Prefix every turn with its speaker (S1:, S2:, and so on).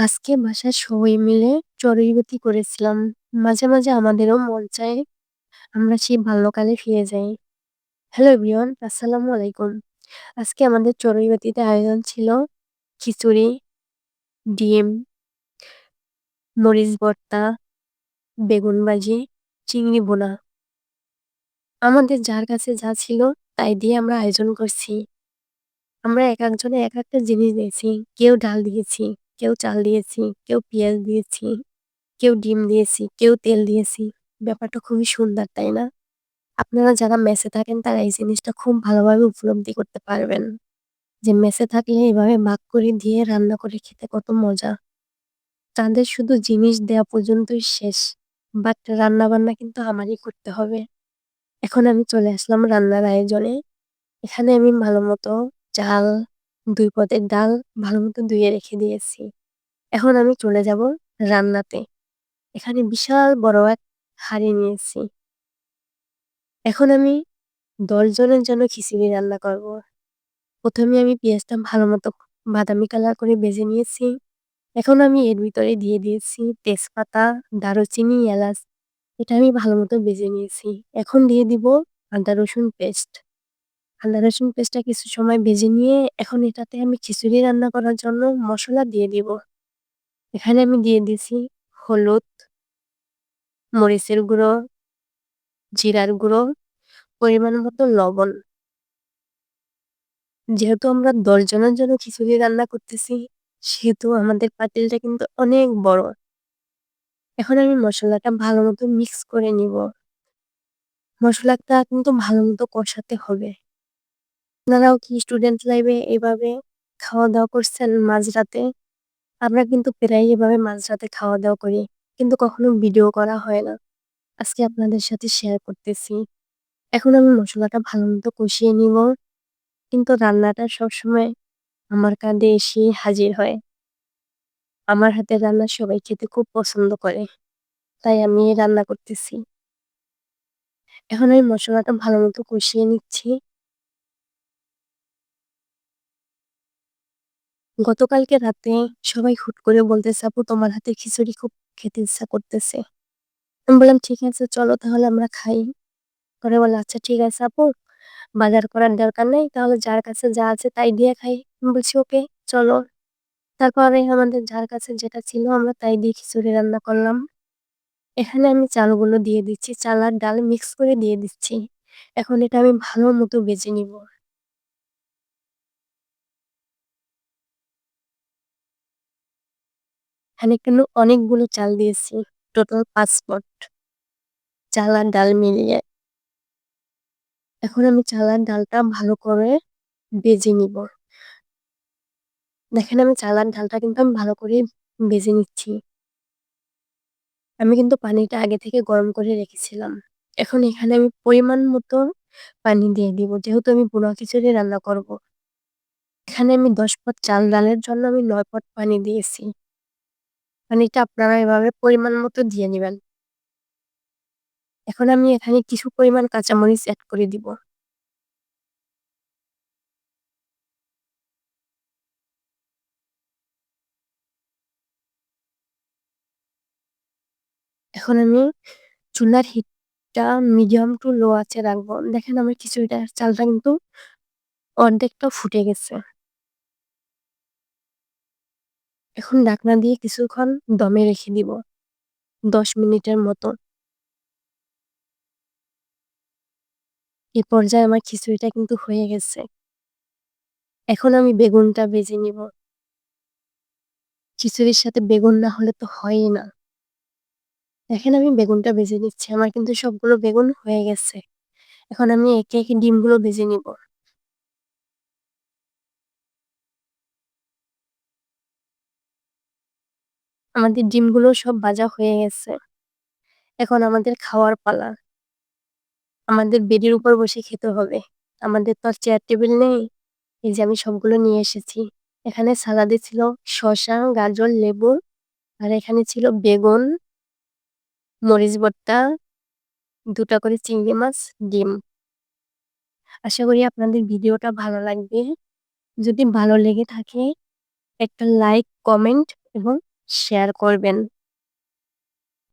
S1: আজকে বাসায় সবাই মিলে চড়ুইভাতি করেছিলাম। মাঝে, মাঝে আমাদেরও মন চায় আমরা সেই বাল্যকালে ফিরে যাই। হ্যালো এভরিওয়ান, আসসালামু আলাইকুম। আজকে আমাদের চড়ুইভাতিতে আয়োজন ছিল খিচুড়ি, ডিম, মরিচ ভর্তা, বেগুন ভাজি, চিংড়ি বোনা। আমাদের যার কাছে যা ছিল তাই দিয়ে আমরা আয়োজন করছি। আমরা এক একজনে এক একটা জিনিস দিয়েছি। কেউ ডাল দিয়েছি, কেউ চাল দিয়েছি, কেউ পেঁয়াজ দিয়েছি, কেউ ডিম দিয়েছি, কেউ তেল দিয়েছি। ব্যাপারটা খুবই সুন্দর তাই না? আপনারা যারা মেসে থাকেন তারা এই জিনিসটা খুব ভালোভাবে উপলব্ধি করতে পারবেন। যে মেসে থাকলে এভাবে ভাগ করে দিয়ে রান্না করে খেতে কত মজা। তাদের শুধু জিনিস দেওয়া পর্যন্তই শেষ। বাট রান্না বান্না কিন্তু আমারই করতে হবে। এখন আমি চলে আসলাম রান্নার আয়োজনে। এখানে আমি ভালো মতো চাল, দুই পদের ডাল ভালো মতো ধুয়ে রেখে দিয়েছি। এখন আমি চলে যাব রান্নাতে। এখানে বিশাল বড় এক হাঁড়ি নিয়েছি। এখন আমি দশজনের জন্য খিচুড়ি রান্না করব। প্রথমে আমি পেঁয়াজটা ভালো মতো বাদামি কালার করে ভেজে নিয়েছি। এখন আমি এর ভিতরে দিয়ে দিয়েছি তেজপাতা, দারুচিনি, এলাচ। এটা আমি ভালো মতো ভেজে নিয়েছি। এখন দিয়ে দিব আদা রসুন পেস্ট। আদা রসুন পেস্টটা কিছু সময় ভেজে নিয়ে এখন এটাতে আমি খিচুড়ি রান্না করার জন্য মশলা দিয়ে দিব। এখানে আমি দিয়ে দিছি হলুদ, মরিচের গুঁড়ো, জিরার গুঁড়ো, পরিমাণ মতো লবণ। যেহেতু আমরা দশজনের জন্য খিচুড়ি রান্না করতেছি সেহেতু আমাদের পাতিলটা কিন্তু অনেক বড়। এখন আমি মশলাটা ভালো মতো মিক্স করে নিব। মশলাটা কিন্তু ভালো মতো কষাতে হবে। আপনারাও কি স্টুডেন্ট লাইফে এভাবে খাওয়া দাওয়া করছেন মাঝরাতে? আমরা কিন্তু প্রায় এভাবে মাঝরাতে খাওয়া দাওয়া করি, কিন্তু কখনো ভিডিও করা হয় না। আজকে আপনাদের সাথে শেয়ার করতেছি। এখন আমি মশলাটা ভালো মতো কষিয়ে নিব। কিন্তু রান্নাটা সবসময় আমার কাঁধে এসে হাজির হয়। আমার হাতের রান্না সবাই খেতে খুব পছন্দ করে। তাই আমি রান্না করতেছি। এখন আমি মশলাটা ভালো মতো কষিয়ে নিচ্ছি। গতকালকে রাতে সবাই হুট করে বলতেছে, আপু, তোমার হাতে খিচুড়ি খুব খেতে ইচ্ছা করতেছে। আমি বললাম, ঠিক আছে, চলো তাহলে আমরা খাই। পরে বলে আচ্ছা ঠিক আছে আপু, বাজার করার দরকার নেই, তাহলে যার কাছে যা আছে তাই দিয়ে খাই। বলছি, ওকে, চলো। তারপরে আমাদের যার কাছে যেটা ছিল আমরা তাই দিয়ে খিচুড়ি রান্না করলাম। এখানে আমি চালগুলো দিয়ে দিচ্ছি, চাল আর ডাল মিক্স করে দিয়ে দিচ্ছি। এখন এটা আমি ভালো মতো বেজে নিব। এখানে কিন্তু অনেকগুলো চাল দিয়েছি। টোটাল পাঁচ পট। চাল আর ডাল মিলিয়ে। এখন আমি চাল আর ডালটা ভালো করে বেজে নিব। দেখেন আমি চাল আর ডালটা কিন্তু আমি ভালো করে বেজে নিচ্ছি। আমি কিন্তু পানিটা আগে থেকে গরম করে রেখেছিলাম। এখন এখানে আমি পরিমাণ মতো পানি দিয়ে দিব, যেহেতু আমি পোড়া খিচুড়ি রান্না করব। এখানে আমি দশ পট চাল, ডালের জন্য আমি নয় পট পানি দিয়েছি। পানিটা আপনারা এভাবে পরিমাণ মতো দিয়ে নেবেন। এখন আমি এখানে কিছু পরিমাণ কাঁচামরিচ অ্যাড করে দিব। এখন আমি চুলার হিটটা মিডিয়াম টু লো আছে রাখব। দেখেন আমার খিচুড়িটা চালটা কিন্তু অর্ধেকটা ফুটে গেছে। এখন ঢাকনা দিয়ে কিছুক্ষণ দমে রেখে দিব। দশ মিনিটের মতো। এ পর্যায়ে আমার খিচুড়িটা কিন্তু হয়ে গেছে। এখন আমি বেগুনটা বেজে নিব। খিচুড়ির সাথে বেগুন না হলে তো হয়ই না। দেখেন আমি বেগুনটা বেজে নিচ্ছি। আমার কিন্তু সবগুলো বেগুন হয়ে গেছে। এখন আমি একে একে ডিমগুলো বেজে নিব। আমাদের ডিমগুলো সব ভাজা হয়ে গেছে। এখন আমাদের খাওয়ার পালা। আমাদের বেডের উপর বসে খেতে হবে। আমাদের তো আর চেয়ার টেবিল নেই। এই যে আমি সবগুলো নিয়ে এসেছি। এখানে সালাদে ছিল শসা, গাজর, লেবু আর এখানে ছিল বেগুন, মরিচ ভর্তা দুটা করে চিংড়ি মাছ, ডিম। আশা করি আপনাদের ভিডিওটা ভালো লাগবে। যদি ভালো লেগে থাকে একটা লাইক, কমেন্ট এবং শেয়ার করবেন।